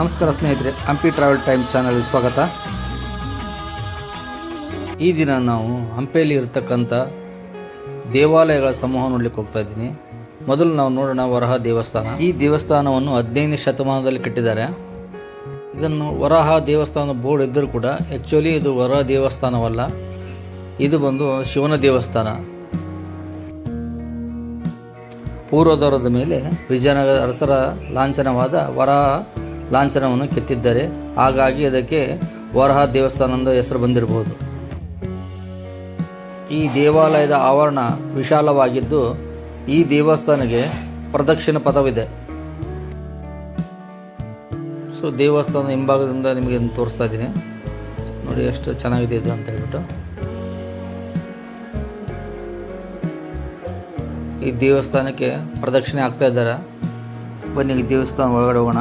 ನಮಸ್ಕಾರ ಸ್ನೇಹಿತರೆ, Hampi travel time ಚಾನಲ್ಗೆ ಸ್ವಾಗತ. ಈ ದಿನ ನಾವು ಹಂಪೆಯಲ್ಲಿ ಇರತಕ್ಕಂಥ ದೇವಾಲಯಗಳ ಸಮೂಹ ನೋಡ್ಲಿಕ್ಕೆ ಹೋಗ್ತಾ ಇದ್ದೀನಿ. ಮೊದಲು ನಾವು ನೋಡೋಣ ವರಹ ದೇವಸ್ಥಾನ. ಈ ದೇವಸ್ಥಾನವನ್ನು ಹದಿನೈದನೇ ಶತಮಾನದಲ್ಲಿ ಕಟ್ಟಿದ್ದಾರೆ. ಇದನ್ನು ವರಹ ದೇವಸ್ಥಾನ ಬೋರ್ಡ್ ಇದ್ದರೂ ಕೂಡ ಆ್ಯಕ್ಚುಲಿ ಇದು ವರಹ ದೇವಸ್ಥಾನವಲ್ಲ. ಇದು ಬಂದು ಶಿವನ ದೇವಸ್ಥಾನ. ಪೂರ್ವದವರದ ಮೇಲೆ ವಿಜಯನಗರ ಅರಸರ ಲಾಂಛನವಾದ ವರಹ ಲಾಂಛನವನ್ನು ಕೆತ್ತಿದ್ದಾರೆ ಹಾಗಾಗಿ ಅದಕ್ಕೆ ವರಹ ದೇವಸ್ಥಾನದ ಹೆಸರು ಬಂದಿರಬಹುದು. ಈ ದೇವಾಲಯದ ಆವರಣ ವಿಶಾಲವಾಗಿದ್ದು ಈ ದೇವಸ್ಥಾನಕ್ಕೆ ಪ್ರದಕ್ಷಿಣ ಪಥವಿದೆ. ಸೊ, ದೇವಸ್ಥಾನದ ಹಿಂಭಾಗದಿಂದ ನಿಮಗೆ ತೋರಿಸ್ತಾ ಇದ್ದೀನಿ. ನೋಡಿ, ಎಷ್ಟು ಚೆನ್ನಾಗಿದೆ ಇದು ಅಂತ ಹೇಳ್ಬಿಟ್ಟು. ಈ ದೇವಸ್ಥಾನಕ್ಕೆ ಪ್ರದಕ್ಷಿಣೆ ಆಗ್ತಾ ಇದ್ದಾರೆ. ಬನ್ನಿ ದೇವಸ್ಥಾನ ಒಳಗಡೆ ಹೋಗೋಣ.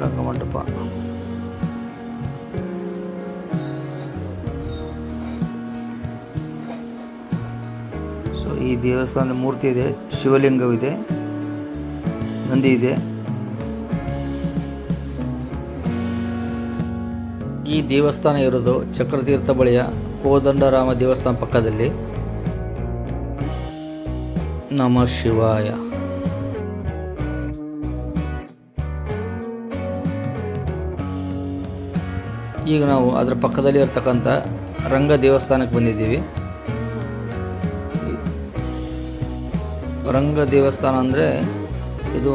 ರಂಗಮಂಟಪ. ಸೊ ಈ ದೇವಸ್ಥಾನದ ಮೂರ್ತಿ ಇದೆ, ಶಿವಲಿಂಗವಿದೆ, ನಂದಿ ಇದೆ. ಈ ದೇವಸ್ಥಾನ ಇರೋದು ಚಕ್ರತೀರ್ಥ ಬಳಿಯ ಕೋದಂಡರಾಮ ದೇವಸ್ಥಾನ ಪಕ್ಕದಲ್ಲಿ. ನಮ ಶಿವಾಯ. ಈಗ ನಾವು ಅದರ ಪಕ್ಕದಲ್ಲಿ ಇರತಕ್ಕಂಥ ರಂಗ ದೇವಸ್ಥಾನಕ್ಕೆ ಬಂದಿದ್ದೀವಿ. ರಂಗ ದೇವಸ್ಥಾನ ಅಂದರೆ ಇದು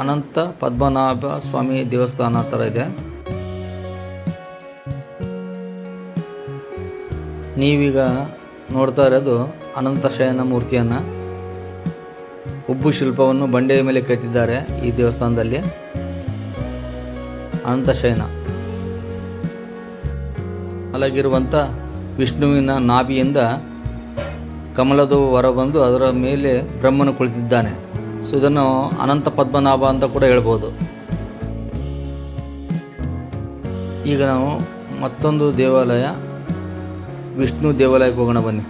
ಅನಂತ ಪದ್ಮನಾಭ ಸ್ವಾಮಿ ದೇವಸ್ಥಾನ ಥರ ಇದೆ. ನೀವೀಗ ನೋಡ್ತಾ ಇರೋದು ಅನಂತ ಶಯನ ಮೂರ್ತಿಯನ್ನು. ಉಬ್ಬು ಶಿಲ್ಪವನ್ನು ಬಂಡೆಯ ಮೇಲೆ ಕೆತ್ತಿದ್ದಾರೆ ಈ ದೇವಸ್ಥಾನದಲ್ಲಿ. ಅನಂತ ಶಯನ. ಮಲಗಿರುವಂಥ ವಿಷ್ಣುವಿನ ನಾಭಿಯಿಂದ ಕಮಲದ ಹೊರಬಂದು ಅದರ ಮೇಲೆ ಬ್ರಹ್ಮನು ಕುಳಿತಿದ್ದಾನೆ. ಸೊ ಇದನ್ನು ಅನಂತ ಪದ್ಮನಾಭ ಅಂತ ಕೂಡ ಹೇಳ್ಬೋದು. ಈಗ ನಾವು ಮತ್ತೊಂದು ದೇವಾಲಯ, ವಿಷ್ಣು ದೇವಾಲಯಕ್ಕೆ ಹೋಗೋಣ ಬನ್ನಿ.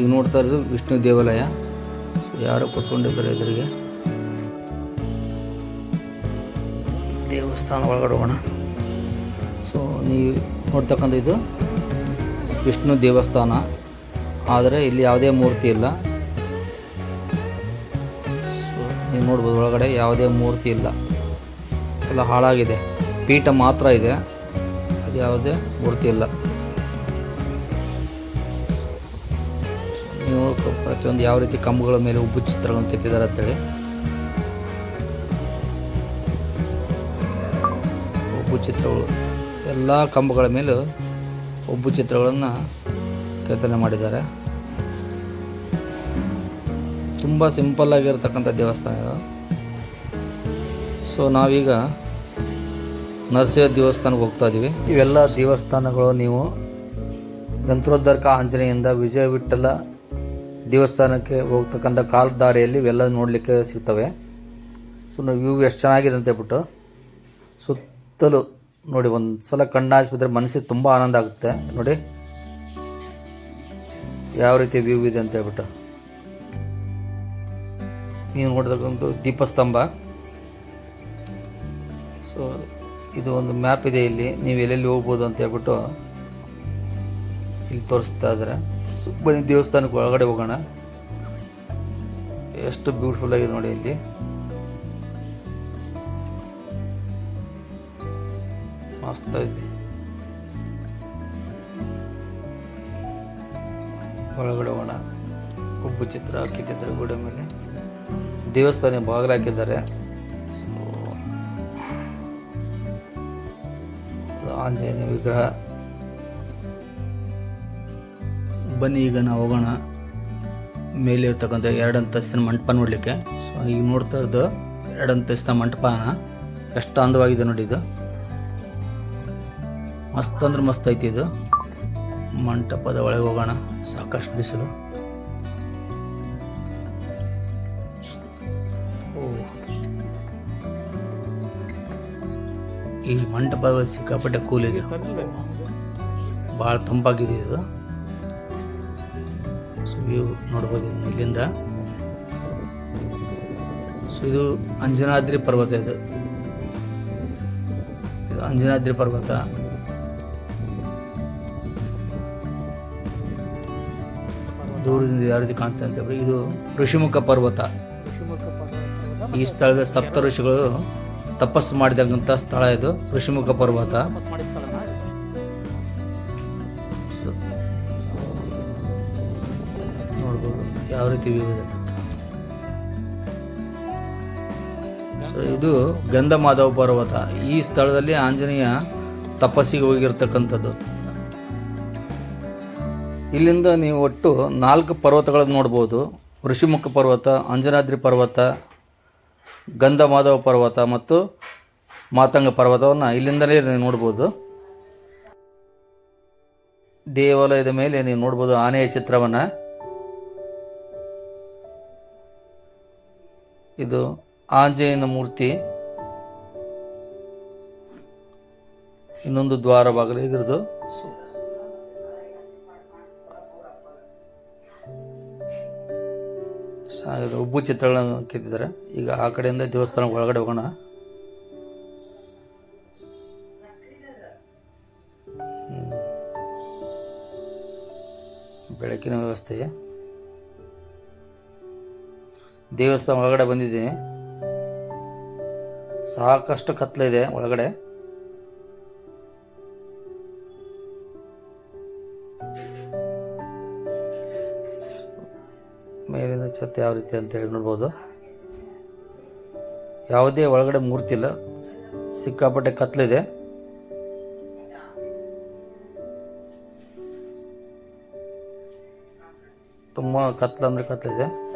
ಈಗ ನೋಡ್ತಾ ಇರೋದು ವಿಷ್ಣು ದೇವಾಲಯ. ಸೊ ಯಾರು ಕೂತ್ಕೊಂಡಿದ್ದಾರೆ ಎದುರಿಗೆ. ದೇವಸ್ಥಾನ ಒಳಗಡೆ ಹೋಗೋಣ. ಸೊ ನೀವು ನೋಡ್ತಕ್ಕಂಥ ಇದು ವಿಷ್ಣು ದೇವಸ್ಥಾನ. ಆದರೆ ಇಲ್ಲಿ ಯಾವುದೇ ಮೂರ್ತಿ ಇಲ್ಲ. ನೀವು ನೋಡ್ಬೋದು ಒಳಗಡೆ ಯಾವುದೇ ಮೂರ್ತಿ ಇಲ್ಲ. ಎಲ್ಲ ಹಾಳಾಗಿದೆ. ಪೀಠ ಮಾತ್ರ ಇದೆ. ಅದು ಯಾವುದೇ ಮೂರ್ತಿ ಇಲ್ಲ. ನೀವು ಪ್ರತಿಯೊಂದು ಯಾವ ರೀತಿ ಕಂಬಗಳ ಮೇಲೆ ಉಬ್ಬು ಚಿತ್ರಗಳನ್ನು ಕೆತ್ತಿದ್ದಾರೆ ಅಂತೇಳಿ ಉಬ್ಬು ಚಿತ್ರಗಳು. ಎಲ್ಲ ಕಂಬಗಳ ಮೇಲೂ ಒಬ್ಬು ಚಿತ್ರಗಳನ್ನು ಕೆತ್ತನೆ ಮಾಡಿದ್ದಾರೆ. ತುಂಬ ಸಿಂಪಲ್ ಆಗಿರತಕ್ಕಂಥ ದೇವಸ್ಥಾನ ಇದು. ಸೊ, ನಾವೀಗ ನರಸಿಂಹ ದೇವಸ್ಥಾನಕ್ಕೆ ಹೋಗ್ತಾ ಇದ್ದೀವಿ ಇವೆಲ್ಲ ದೇವಸ್ಥಾನಗಳು ನೀವು ಯಂತ್ರೋದ್ಧಾರಕ ಆಂಜನೇಯಿಂದ ವಿಜಯ ವಿಠಲ ದೇವಸ್ಥಾನಕ್ಕೆ ಹೋಗ್ತಕ್ಕಂಥ ಕಾಲ್ ದಾರಿಯಲ್ಲಿ ಇವೆಲ್ಲ ನೋಡಲಿಕ್ಕೆ ಸಿಗ್ತವೆ. ಸೊ, ನಾವು ವ್ಯೂ ಎಷ್ಟು ಚೆನ್ನಾಗಿದೆ ಅಂತ ಹೇಳ್ಬಿಟ್ಟು ಸುತ್ತಲೂ ನೋಡಿ, ಒಂದು ಸಲ ಕಣ್ಣಾಸ್ಬಿದ್ರೆ ಮನಸ್ಸಿಗೆ ತುಂಬ ಆನಂದ ಆಗುತ್ತೆ. ನೋಡಿ, ಯಾವ ರೀತಿ ವ್ಯೂ ಇದೆ ಅಂತ ಹೇಳ್ಬಿಟ್ಟು. ನೀವು ನೋಡಿದಕ್ಕಂಥ ದೀಪಸ್ತಂಭ. ಸೊ ಇದು ಒಂದು ಮ್ಯಾಪ್ ಇದೆ ಇಲ್ಲಿ. ನೀವು ಎಲ್ಲೆಲ್ಲಿ ಹೋಗ್ಬೋದು ಅಂತ ಹೇಳ್ಬಿಟ್ಟು ಇಲ್ಲಿ ತೋರಿಸ್ತಾ ಇದ್ದಾರೆ. ಬನ್ನಿ ದೇವಸ್ಥಾನಕ್ಕೆ ಒಳಗಡೆ ಹೋಗೋಣ. ಎಷ್ಟು ಬ್ಯೂಟಿಫುಲ್ ಆಗಿದೆ ನೋಡಿ ಇಲ್ಲಿ. ಮಸ್ತ್ ಐತಿ ಒಳಗಡೆ ಹೋಗೋಣ. ಉಬ್ಬು ಚಿತ್ರ ಹಾಕಿದ್ದಾರೆ ಗೋಡೆ ಮೇಲೆ. ದೇವಸ್ಥಾನ ಬಾಗಿಲು ಹಾಕಿದ್ದಾರೆ. ಸೊ ಆಂಜನೇಯ ವಿಗ್ರಹ. ಬನ್ನಿ, ಈಗ ನಾವು ಹೋಗೋಣ. ಮೇಲೆ ಇರ್ತಕ್ಕಂಥ ಎರಡು ಅಂತಸ್ತಿನ ಮಂಟಪ ನೋಡಲಿಕ್ಕೆ. ಸೊ ಈಗ ನೋಡ್ತಾ ಇರೋದು ಎರಡು ಮಂಟಪನ. ಎಷ್ಟು ಅಂದವಾಗಿದೆ ನೋಡಿ ಇದು. ಮಸ್ತ್ ಅಂದ್ರೆ ಮಸ್ತ್ ಐತಿ ಇದು. ಮಂಟಪದ ಒಳಗೆ ಹೋಗೋಣ, ಸಾಕಷ್ಟು ಬಿಸಿಲು. ಈ ಮಂಟಪದ ಸಿಕ್ಕಾಪಟ್ಟೆ ಕೂಲಿದೆ ಭಾಳ ತಂಪಾಗಿದೆ ಇದು. ಸೊ ವ್ಯೂ ನೋಡ್ಬೋದು ಇಲ್ಲಿಂದ. ಸೊ ಇದು ಅಂಜನಾದ್ರಿ ಪರ್ವತ ಇದು ಅಂಜನಾದ್ರಿ ಪರ್ವತ. ದೂರದಿಂದ ಯಾವ ರೀತಿ ಕಾಣ್ತದೆ ಅಂತ ಹೇಳಿ ಇದು ಋಷಿಮುಖ ಪರ್ವತ. ಈ ಸ್ಥಳದ ಸಪ್ತ ಋಷಿಗಳು ತಪಸ್ಸು ಮಾಡಿದಂತ ಸ್ಥಳ ಇದು, ಋಷಿಮುಖ ಪರ್ವತ. ನೋಡ್ಬೋದು ಯಾವ ರೀತಿ ವ್ಯೂ ಇದೆ ಸೊ, ಇದು ಗಂಧಮಾಧವ ಪರ್ವತ. ಈ ಸ್ಥಳದಲ್ಲಿ ಆಂಜನೇಯ ತಪಸ್ಸಿಗೆ ಹೋಗಿರ್ತಕ್ಕಂಥದ್ದು. ಇಲ್ಲಿಂದ ನೀವು ಒಟ್ಟು ನಾಲ್ಕು ಪರ್ವತಗಳನ್ನು ನೋಡ್ಬೋದು. ಋಷಿಮುಖ ಪರ್ವತ, ಅಂಜನಾದ್ರಿ ಪರ್ವತ, ಗಂಧಮಾಧವ ಪರ್ವತ ಮತ್ತು ಮಾತಂಗ ಪರ್ವತವನ್ನು ಇಲ್ಲಿಂದಲೇ ನೀವು ನೋಡ್ಬೋದು. ದೇವಾಲಯದ ಮೇಲೆ ನೀವು ನೋಡ್ಬೋದು ಆನೆಯ ಚಿತ್ರವನ್ನು. ಇದು ಆಂಜನೇಯನ ಮೂರ್ತಿ. ಇನ್ನೊಂದು ದ್ವಾರ ಬಾಗಿಲು ಇದ್ರದ್ದು. ಉಬ್ಬು ಚಿತ್ರಗಳನ್ನು ಕೆತ್ತಿದ್ದಾರೆ ಈಗ ಆ ಕಡೆಯಿಂದ ದೇವಸ್ಥಾನ ಒಳಗಡೆ ಹೋಗೋಣ. ಬೆಳಕಿನ ವ್ಯವಸ್ಥೆ. ದೇವಸ್ಥಾನ ಒಳಗಡೆ ಬಂದಿದ್ದೀನಿ. ಸಾಕಷ್ಟು ಕತ್ಲಿದೆ ಒಳಗಡೆ. ಛತ್ ಯಾವ ರೀತಿ ಅಂತ ಹೇಳಿ ನೋಡ್ಬೋದು. ಯಾವುದೇ ಒಳಗಡೆ ಮೂರ್ತಿ ಇಲ್ಲ. ಸಿಕ್ಕಾಪಟ್ಟೆ ಕತ್ಲಿದೆ ತುಂಬ ಕತ್ಲ ಅಂದ್ರೆ ಕತ್ಲಿದೆ